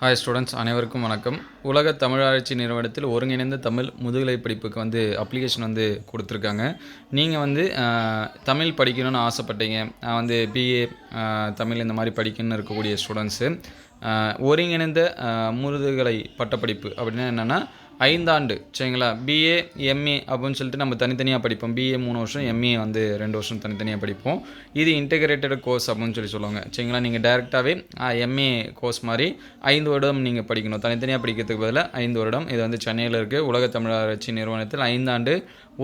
Hi students அனைவருக்கும் வணக்கம். உலக தமிழாராய்ச்சி நிறுவனத்தில் ஒருங்கிணைந்த தமிழ் முதுகலை படிப்புக்கு வந்து அப்ளிகேஷன் வந்து கொடுத்துருக்காங்க. நீங்கள் வந்து தமிழ் படிக்கணும்னு ஆசைப்பட்டீங்க. நான் வந்து பிஏ தமிழ் இந்த மாதிரி படிக்கணும்னு இருக்கக்கூடிய ஸ்டூடெண்ட்ஸு ஒருங்கிணைந்த முருதுகலை முதுகலை பட்டப்படிப்பு அப்படின்னா என்னென்னா ஐந்தாண்டு சரிங்களா? பிஏ எம்ஏ அப்படின்னு சொல்லிட்டு நம்ம தனித்தனியாக படிப்போம். பிஏ மூணு வருஷம் எம்ஏ வந்து ரெண்டு வருஷம் தனித்தனியாக படிப்போம். இது இன்டெகிரேட்டட் கோர்ஸ் அப்படின்னு சொல்லி சொல்லுவாங்க. சரிங்களா? நீங்கள் டேரெக்டாகவே எம்ஏ கோர்ஸ் மாதிரி ஐந்து வருடம் நீங்கள் படிக்கணும். தனித்தனியாக படிக்கிறதுக்கு பதிலாக ஐந்து வருடம். இது வந்து சென்னையில் இருக்குது உலக தமிழராட்சி நிறுவனத்தில் ஐந்தாண்டு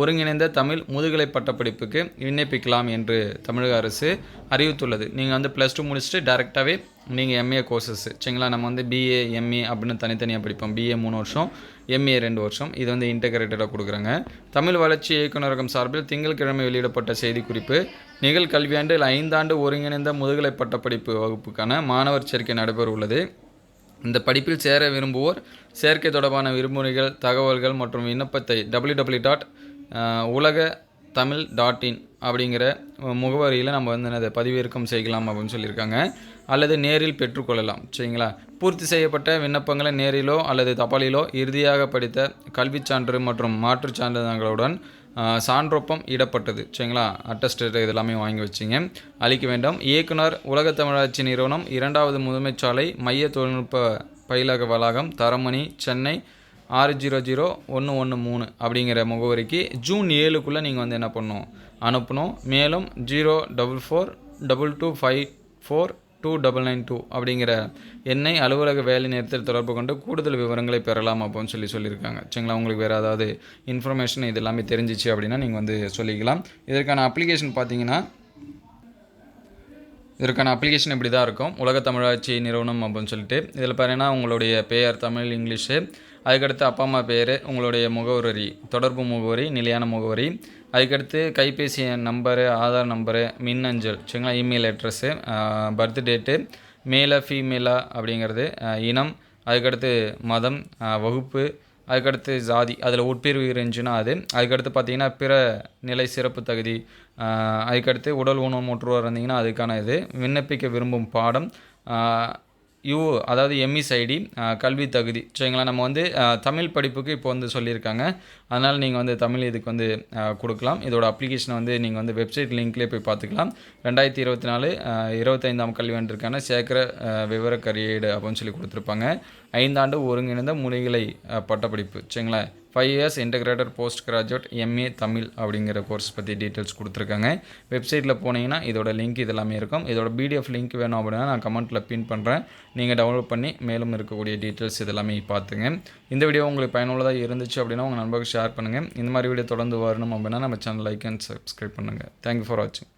ஒருங்கிணைந்த தமிழ் முதுகலை பட்டப்படிப்புக்கு விண்ணப்பிக்கலாம் என்று தமிழக அரசு அறிவித்துள்ளது. நீங்கள் வந்து ப்ளஸ் டூ முடிச்சுட்டு டேரெக்டாகவே நீங்கள் எம்ஏ கோர்சஸ் சரிங்களா? நம்ம வந்து பிஏ எம்ஏ அப்படின்னு தனித்தனியாக படிப்போம். பிஏ மூணு வருஷம் எம்ஏ ரெண்டு வருஷம். இது வந்து இன்டெகிரேட்டடாக கொடுக்குறாங்க. தமிழ் வளர்ச்சி இயக்குநரகம் சார்பில் திங்கட்கிழமை வெளியிடப்பட்ட செய்திக்குறிப்பு நிகழ்கல்வியாண்டில் ஐந்தாண்டு ஒருங்கிணைந்த முதுகலை பட்டப்படிப்பு வகுப்புக்கான மாணவர் சேர்க்கை நடைபெற உள்ளது. இந்த படிப்பில் சேர விரும்புவோர் சேர்க்கை தொடர்பான விரும்புரைகள் தகவல்கள் மற்றும் விண்ணப்பத்தை டபிள்யூ டபிள்யூ டாட் உலக தமிழ் டாட் இன் அப்படிங்கிற முகவரியில் நம்ம வந்து என்னது பதிவிறக்கம் செய்யலாம் அப்படின்னு சொல்லியிருக்காங்க. அல்லது நேரில் பெற்றுக்கொள்ளலாம். சரிங்களா? பூர்த்தி செய்யப்பட்ட விண்ணப்பங்களை நேரிலோ அல்லது தபாலிலோ இறுதியாக படித்த கல்விச் சான்று மற்றும் மாற்றுச் சான்றிதழ்களுடன் சான்றொப்பம் இடப்பட்டது. சரிங்களா? அட்டஸ்டேட் இதெல்லாமே வாங்கி வச்சிங்க. அளிக்க வேண்டும். இயக்குனர் உலக தமிழாட்சி நிறுவனம் இரண்டாவது முதன்மைச்சாலை மைய தொழில்நுட்ப பயிலக வளாகம் தரமணி சென்னை ஆறு ஜீரோ ஜீரோ ஒன்று ஒன்று மூணு அப்படிங்கிற முகவரிக்கு ஜூன் ஏழுக்குள்ளே நீங்கள் வந்து என்ன பண்ணணும்? அனுப்பணும். மேலும் zero double four double two five four two double nine two அப்படிங்கிற எண்ணை அலுவலக வேலை நேரத்தில் தொடர்பு கொண்டு கூடுதல் விவரங்களை பெறலாம் அப்படின்னு சொல்லி சொல்லியிருக்காங்க. சரிங்களா? உங்களுக்கு வேறு ஏதாவது இன்ஃபர்மேஷன் இது எல்லாமே தெரிஞ்சிச்சு அப்படின்னா நீங்கள் வந்து சொல்லிக்கலாம். இதற்கான அப்ளிகேஷன் பார்த்தீங்கன்னா இதற்கான அப்ளிகேஷன் இப்படி தான் இருக்கும். உலக தமிழாட்சி நிறுவனம் அப்படின்னு சொல்லிட்டு. இதில் பாருங்கன்னா உங்களுடைய பெயர் தமிழ் இங்கிலீஷு. அதுக்கடுத்து அப்பா அம்மா பேர் உங்களுடைய முகவரி தொடர்பு முகவரி நிலையான முகவரி. அதுக்கடுத்து கைபேசி எண் நம்பரு ஆதார் நம்பரு மின்னஞ்சல் சரிங்களா? இமெயில் அட்ரஸ்ஸு பர்த் டேட்டு மேலா ஃபீமேலா அப்படிங்கிறது இனம். அதுக்கடுத்து மதம் வகுப்பு. அதுக்கடுத்து ஜாதி அதில் உட்பிரிவு இருந்துச்சுன்னா அது. அதுக்கடுத்து பார்த்தீங்கன்னா பிற நிலை சிறப்பு தகுதி. அதுக்கடுத்து உடல் ஊனமுற்றோர் இருந்தீங்கன்னா அதுக்கான இது. விண்ணப்பிக்க விரும்பும் பாடம். யூ அதாவது எம்இஸ் ஐடி கல்வி தகுதி. சரிங்களா? நம்ம வந்து தமிழ் படிப்புக்கு இப்போ வந்து சொல்லியிருக்காங்க. அதனால் நீங்கள் வந்து தமிழ் இதுக்கு வந்து கொடுக்கலாம். இதோட அப்ளிகேஷனை வந்து நீங்கள் வந்து வெப்சைட் லிங்க்லேயே போய் பார்த்துக்கலாம். ரெண்டாயிரத்தி இருபத்தி நாலு இருபத்தைந்தாம் கல்வியாண்டிற்கான சேகர ஆஹ் விவர கரியேடு அப்படின்னு சொல்லி கொடுத்துருப்பாங்க. ஐந்தாண்டு ஒருங்கிணைந்த முனைகளை பட்டப்படிப்பு. சரிங்களா? Five years integrated post graduate MA Tamil அப்படிங்கிற கோர்ஸ் பற்றி டீட்டெயில்ஸ் கொடுத்துருக்காங்க. வெப்சைட்டில் போனீங்கன்னா இதோட லிங்க் இதெல்லாமே இருக்கும். இதோட பிடிஎஃப் லிங்க் வேணும் அப்படின்னா நான் கமெண்ட்டில் பின் பண்ணுறேன் நீங்கள் டவுன்லோட் பண்ணி மேலும் இருக்கக்கூடிய டீட்டெயில்ஸ் இதெல்லாமே பார்த்துங்க. இந்த வீடியோ உங்களுக்கு பயனுள்ளதாக இருந்துச்சு அப்படின்னா உங்கள் நண்பர்கள் ஷேர் பண்ணுங்கள் இந்த மாதிரி வீடியோ தொடர்ந்து வரணும் அப்படின்னா நம்ம சேனல் லைக் அண்ட் சப்ஸ்கிரைப் பண்ணுங்கள் தேங்க்யூ ஃபார் வாட்சிங்